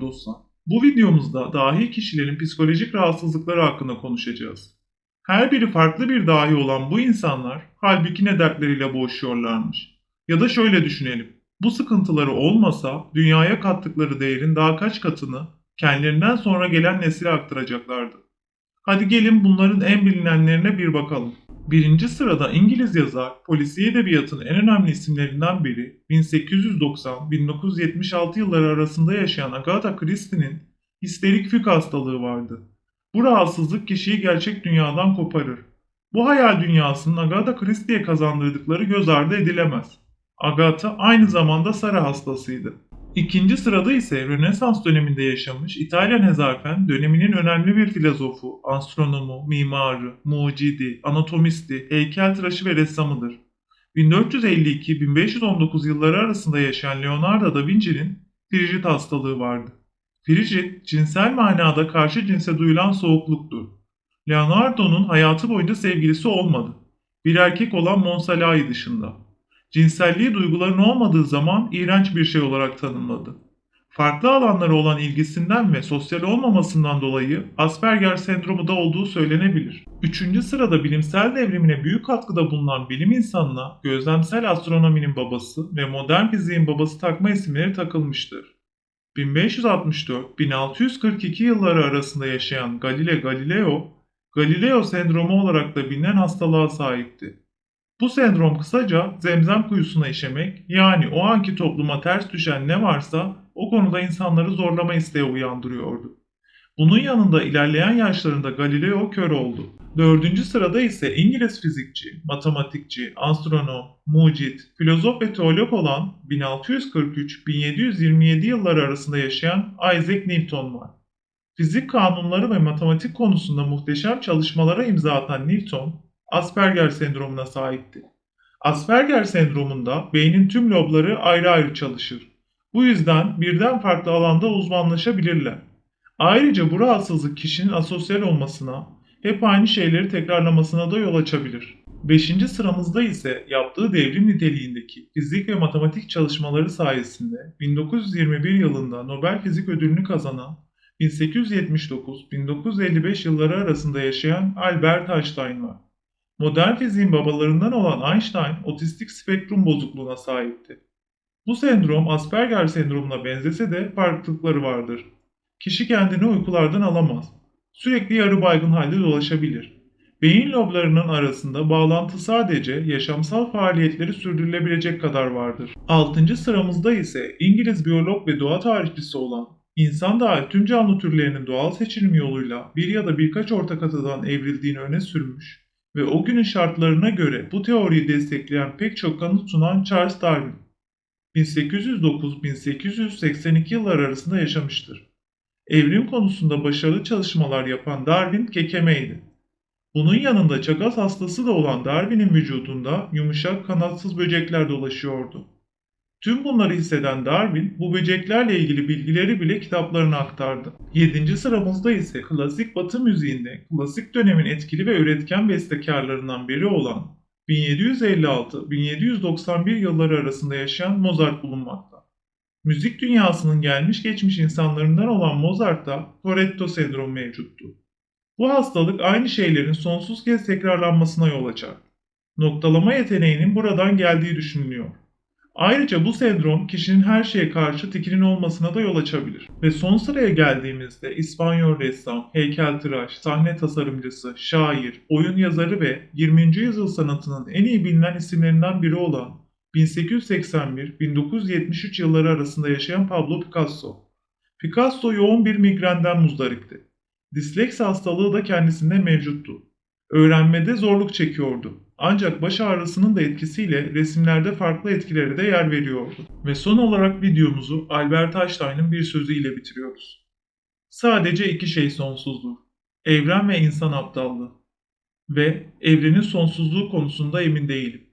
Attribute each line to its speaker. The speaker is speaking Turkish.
Speaker 1: dostlar. Bu videomuzda dahi kişilerin psikolojik rahatsızlıkları hakkında konuşacağız. Her biri farklı bir dahi olan bu insanlar halbuki ne dertleriyle boğuşuyorlarmış. Ya da şöyle düşünelim. Bu sıkıntıları olmasa dünyaya kattıkları değerin daha kaç katını kendilerinden sonra gelen nesile aktaracaklardı. Hadi gelin bunların en bilinenlerine bir bakalım. Birinci sırada İngiliz yazar, polisiye edebiyatın en önemli isimlerinden biri 1890-1976 yılları arasında yaşayan Agatha Christie'nin histerik fük hastalığı vardı. Bu rahatsızlık kişiyi gerçek dünyadan koparır. Bu hayal dünyasının Agatha Christie'ye kazandırdıkları göz ardı edilemez. Agatha aynı zamanda Sara hastasıydı. İkinci sırada ise Rönesans döneminde yaşamış İtalyan Hezarfen döneminin önemli bir filozofu, astronomu, mimarı, mucidi, anatomisti, heykeltıraşı ve ressamıdır. 1452-1519 yılları arasında yaşayan Leonardo da Vinci'nin Frigid hastalığı vardı. Frigid, cinsel manada karşı cinse duyulan soğukluktur. Leonardo'nun hayatı boyunca sevgilisi olmadı. Bir erkek olan Monsalai dışında. Cinselliği duyguların olmadığı zaman iğrenç bir şey olarak tanımladı. Farklı alanlara olan ilgisinden ve sosyal olmamasından dolayı Asperger sendromu da olduğu söylenebilir. Üçüncü sırada bilimsel devrimine büyük katkıda bulunan bilim insanına gözlemsel astronominin babası ve modern fiziğin babası takma isimleri takılmıştır. 1564-1642 yılları arasında yaşayan Galile Galileo, Galileo sendromu olarak da bilinen hastalığa sahipti. Bu sendrom kısaca zemzem kuyusuna işemek yani o anki topluma ters düşen ne varsa o konuda insanları zorlama isteği uyandırıyordu. Bunun yanında ilerleyen yaşlarında Galileo kör oldu. Dördüncü sırada ise İngiliz fizikçi, matematikçi, astronom, mucit, filozof ve teolog olan 1643-1727 yılları arasında yaşayan Isaac Newton var. Fizik kanunları ve matematik konusunda muhteşem çalışmalara imza atan Newton, Asperger sendromuna sahipti. Asperger sendromunda beynin tüm lobları ayrı ayrı çalışır. Bu yüzden birden farklı alanda uzmanlaşabilirler. Ayrıca bu rahatsızlık kişinin asosyal olmasına, hep aynı şeyleri tekrarlamasına da yol açabilir. Beşinci sıramızda ise yaptığı devrim niteliğindeki fizik ve matematik çalışmaları sayesinde 1921 yılında Nobel Fizik Ödülünü kazanan 1879-1955 yılları arasında yaşayan Albert Einstein var. Modern fiziğin babalarından olan Einstein otistik spektrum bozukluğuna sahipti. Bu sendrom Asperger sendromuna benzese de farklılıkları vardır. Kişi kendini uykulardan alamaz. Sürekli yarı baygın halde dolaşabilir. Beyin loblarının arasında bağlantı sadece yaşamsal faaliyetleri sürdürülebilecek kadar vardır. 6. sıramızda ise İngiliz biyolog ve doğa tarihçisi olan İnsan dahil tüm canlı türlerinin doğal seçilim yoluyla bir ya da birkaç ortak atadan evrildiğini öne sürmüş ve o günün şartlarına göre bu teoriyi destekleyen pek çok kanıt sunan Charles Darwin. 1809-1882 yıllar arasında yaşamıştır. Evrim konusunda başarılı çalışmalar yapan Darwin kekemeydi. Bunun yanında çakaz hastası da olan Darwin'in vücudunda yumuşak kanatsız böcekler dolaşıyordu. Tüm bunları hisseden Darwin bu böceklerle ilgili bilgileri bile kitaplarına aktardı. 7. sıramızda ise klasik batı müziğinde klasik dönemin etkili ve üretken bestekarlarından biri olan 1756-1791 yılları arasında yaşayan Mozart bulunmakta. Müzik dünyasının gelmiş geçmiş insanlarından olan Mozart'ta Toretto sendromu mevcuttu. Bu hastalık aynı şeylerin sonsuz kez tekrarlanmasına yol açar. Noktalama yeteneğinin buradan geldiği düşünülüyor. Ayrıca bu sendrom kişinin her şeye karşı tikinin olmasına da yol açabilir. Ve son sıraya geldiğimizde İspanyol ressam, heykeltıraş, sahne tasarımcısı, şair, oyun yazarı ve 20. yüzyıl sanatının en iyi bilinen isimlerinden biri olan 1881-1973 yılları arasında yaşayan Pablo Picasso. Picasso yoğun bir migrenden muzdaripti. Disleksi hastalığı da kendisinde mevcuttu. Öğrenmede zorluk çekiyordu. Ancak baş ağrısının da etkisiyle resimlerde farklı etkilere de yer veriyordu. Ve son olarak videomuzu Albert Einstein'ın bir sözüyle bitiriyoruz. Sadece iki şey sonsuzdur. Evren ve insan aptallığı. Ve evrenin sonsuzluğu konusunda emin değilim.